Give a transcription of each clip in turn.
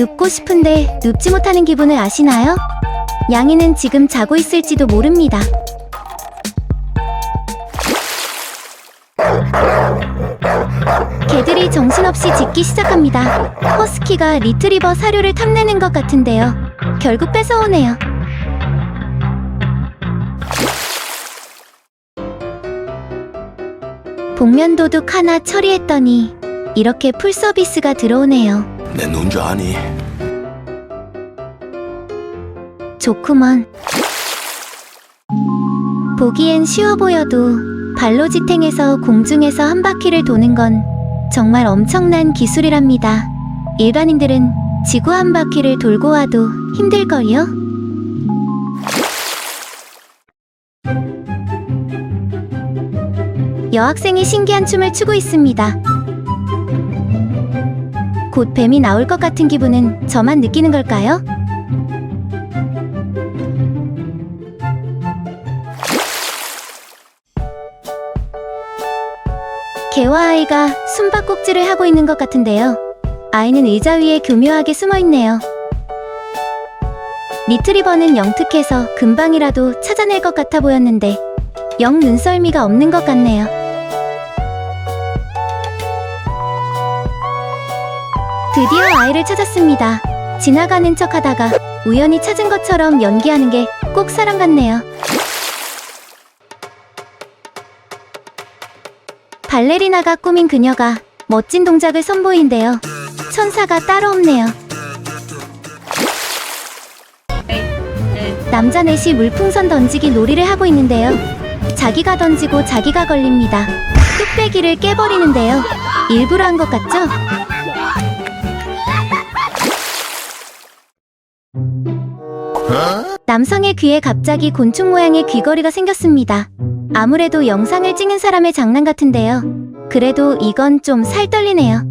눕고 싶은데 눕지 못하는 기분을 아시나요? 양이는 지금 자고 있을지도 모릅니다. 개들이 정신없이 짖기 시작합니다. 허스키가 리트리버 사료를 탐내는 것 같은데요. 결국 뺏어오네요. 복면 도둑 하나 처리했더니 이렇게 풀 서비스가 들어오네요. 내 눈 줄 아니? 좋구먼. 보기엔 쉬워 보여도 발로 지탱해서 공중에서 한 바퀴를 도는 건 정말 엄청난 기술이랍니다. 일반인들은 지구 한 바퀴를 돌고 와도 힘들걸요? 여학생이 신기한 춤을 추고 있습니다. 곧 뱀이 나올 것 같은 기분은 저만 느끼는 걸까요? 개와 아이가 숨바꼭질을 하고 있는 것 같은데요. 아이는 의자 위에 교묘하게 숨어 있네요. 리트리버는 영특해서 금방이라도 찾아낼 것 같아 보였는데 영 눈썰미가 없는 것 같네요. 드디어 아이를 찾았습니다. 지나가는 척 하다가 우연히 찾은 것처럼 연기하는 게 꼭 사람 같네요. 발레리나가 꾸민 그녀가 멋진 동작을 선보인대요. 천사가 따로 없네요. 남자 넷이 물풍선 던지기 놀이를 하고 있는데요. 자기가 던지고 자기가 걸립니다. 뚝배기를 깨버리는데요. 일부러 한 것 같죠? 남성의 귀에 갑자기 곤충 모양의 귀걸이가 생겼습니다. 아무래도 영상을 찍는 사람의 장난 같은데요. 그래도 이건 좀 살떨리네요.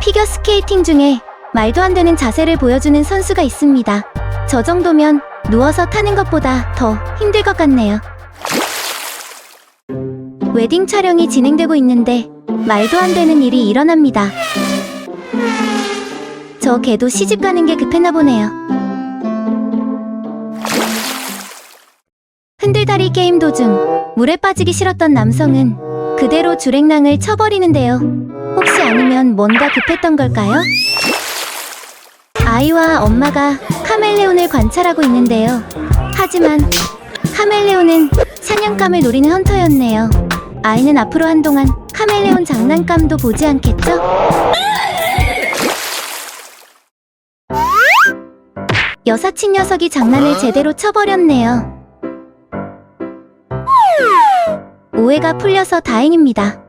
피겨 스케이팅 중에 말도 안 되는 자세를 보여주는 선수가 있습니다. 저 정도면 누워서 타는 것보다 더 힘들 것 같네요. 웨딩 촬영이 진행되고 있는데 말도 안 되는 일이 일어납니다. 저 개도 시집 가는 게 급했나 보네요. 흔들다리 게임 도중 물에 빠지기 싫었던 남성은 그대로 주랭랑을 쳐버리는데요. 혹시 아니면 뭔가 급했던 걸까요? 아이와 엄마가 카멜레온을 관찰하고 있는데요. 하지만 카멜레온은 사냥감을 노리는 헌터였네요. 아이는 앞으로 한동안 카멜레온 장난감도 보지 않겠죠? 여사친 녀석이 장난을 제대로 쳐버렸네요. 오해가 풀려서 다행입니다.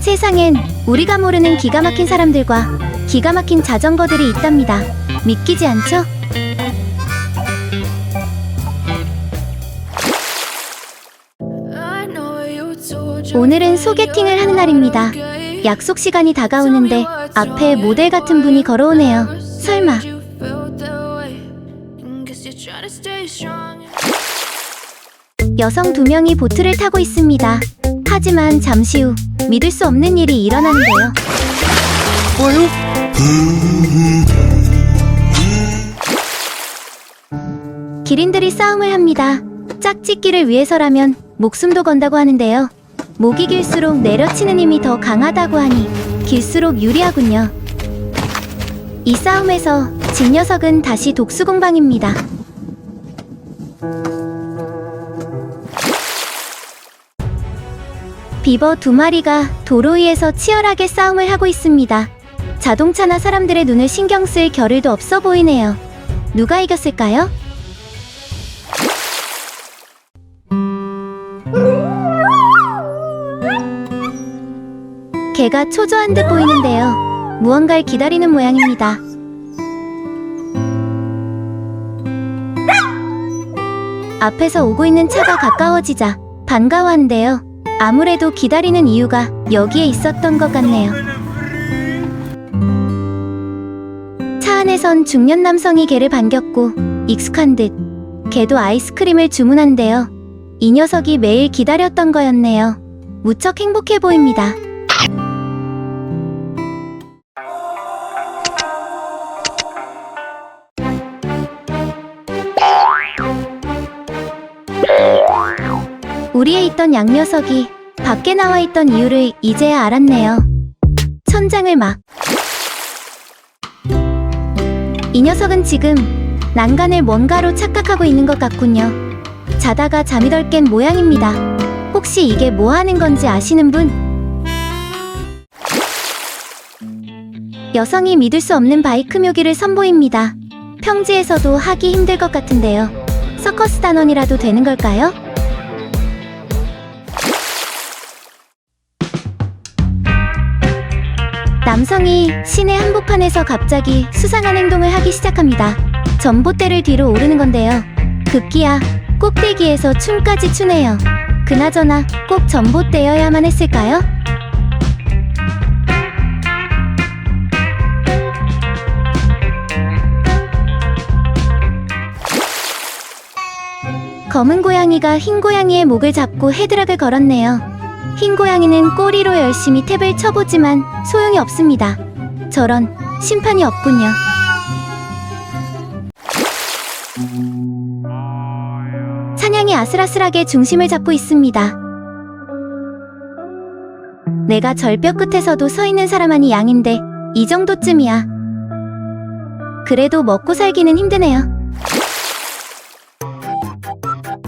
세상엔 우리가 모르는 기가 막힌 사람들과 기가 막힌 자전거들이 있답니다. 믿기지 않죠? 오늘은 소개팅을 하는 날입니다. 약속 시간이 다가오는데 앞에 모델 같은 분이 걸어오네요. 설마 여성 두 명이 보트를 타고 있습니다. 하지만 잠시 후 믿을 수 없는 일이 일어나는데요. 기린들이 싸움을 합니다. 짝짓기를 위해서라면 목숨도 건다고 하는데요. 목이 길수록 내려치는 힘이 더 강하다고 하니 길수록 유리하군요. 이 싸움에서 진 녀석은 다시 독수공방입니다. 비버 두 마리가 도로 위에서 치열하게 싸움을 하고 있습니다. 자동차나 사람들의 눈을 신경 쓸 겨를도 없어 보이네요. 누가 이겼을까요? 개가 초조한 듯 보이는데요. 무언가를 기다리는 모양입니다. 앞에서 오고 있는 차가 가까워지자 반가워한대요. 아무래도 기다리는 이유가 여기에 있었던 것 같네요. 차 안에선 중년 남성이 개를 반겼고 익숙한 듯 개도 아이스크림을 주문한대요. 이 녀석이 매일 기다렸던 거였네요. 무척 행복해 보입니다. 우리에 있던 양 녀석이 밖에 나와 있던 이유를 이제야 알았네요. 천장을 막. 이 녀석은 지금 난간을 뭔가로 착각하고 있는 것 같군요. 자다가 잠이 덜 깬 모양입니다. 혹시 이게 뭐 하는 건지 아시는 분? 여성이 믿을 수 없는 바이크 묘기를 선보입니다. 평지에서도 하기 힘들 것 같은데요. 서커스 단원이라도 되는 걸까요? 남성이 시내 한복판에서 갑자기 수상한 행동을 하기 시작합니다. 전봇대를 뒤로 오르는 건데요. 급기야 꼭대기에서 춤까지 추네요. 그나저나 꼭 전봇대여야만 했을까요? 검은 고양이가 흰 고양이의 목을 잡고 헤드락을 걸었네요. 흰 고양이는 꼬리로 열심히 탭을 쳐보지만 소용이 없습니다. 저런 심판이 없군요. 사냥이 아슬아슬하게 중심을 잡고 있습니다. 내가 절벽 끝에서도 서 있는 사람 아니 양인데 이 정도쯤이야. 그래도 먹고 살기는 힘드네요.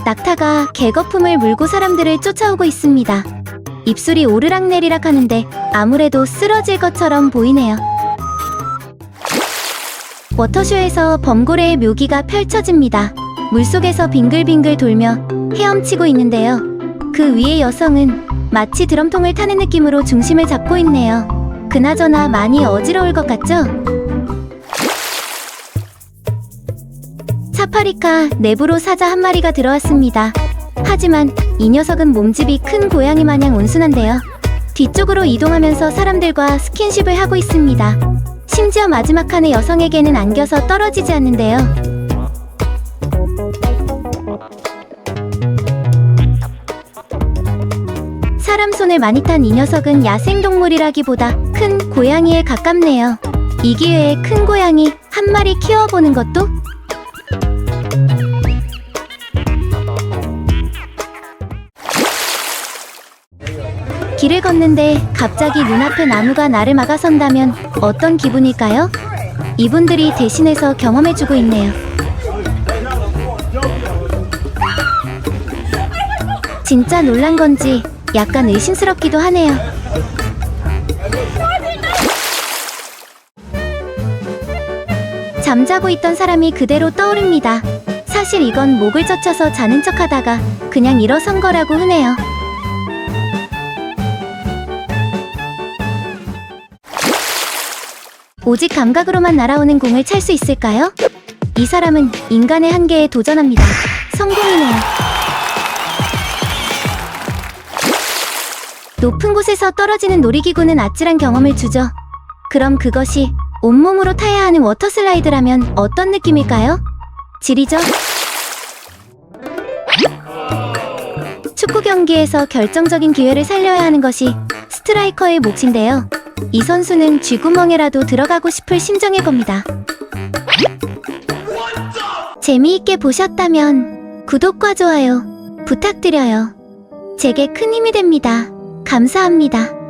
낙타가 개거품을 물고 사람들을 쫓아오고 있습니다. 입술이 오르락내리락 하는데 아무래도 쓰러질 것처럼 보이네요. 워터쇼에서 범고래의 묘기가 펼쳐집니다. 물속에서 빙글빙글 돌며 헤엄치고 있는데요. 그 위에 여성은 마치 드럼통을 타는 느낌으로 중심을 잡고 있네요. 그나저나 많이 어지러울 것 같죠? 사파리카 내부로 사자 한 마리가 들어왔습니다. 하지만 이 녀석은 몸집이 큰 고양이 마냥 온순한데요. 뒤쪽으로 이동하면서 사람들과 스킨십을 하고 있습니다. 심지어 마지막 칸의 여성에게는 안겨서 떨어지지 않는데요. 사람 손을 많이 탄 이 녀석은 야생동물이라기보다 큰 고양이에 가깝네요. 이 기회에 큰 고양이 한 마리 키워보는 것도 길을 걷는데 갑자기 눈앞에 나무가 나를 막아선다면 어떤 기분일까요? 이분들이 대신해서 경험해주고 있네요. 진짜 놀란 건지 약간 의심스럽기도 하네요. 잠자고 있던 사람이 그대로 떠오릅니다. 사실 이건 목을 젖혀서 자는 척 하다가 그냥 일어선 거라고 흔해요. 오직 감각으로만 날아오는 공을 찰 수 있을까요? 이 사람은 인간의 한계에 도전합니다. 성공이네요. 높은 곳에서 떨어지는 놀이기구는 아찔한 경험을 주죠. 그럼 그것이 온몸으로 타야 하는 워터슬라이드라면 어떤 느낌일까요? 지리죠? 축구 경기에서 결정적인 기회를 살려야 하는 것이 스트라이커의 몫인데요. 이 선수는 쥐구멍에라도 들어가고 싶을 심정일 겁니다. 재미있게 보셨다면 구독과 좋아요 부탁드려요. 제게 큰 힘이 됩니다. 감사합니다.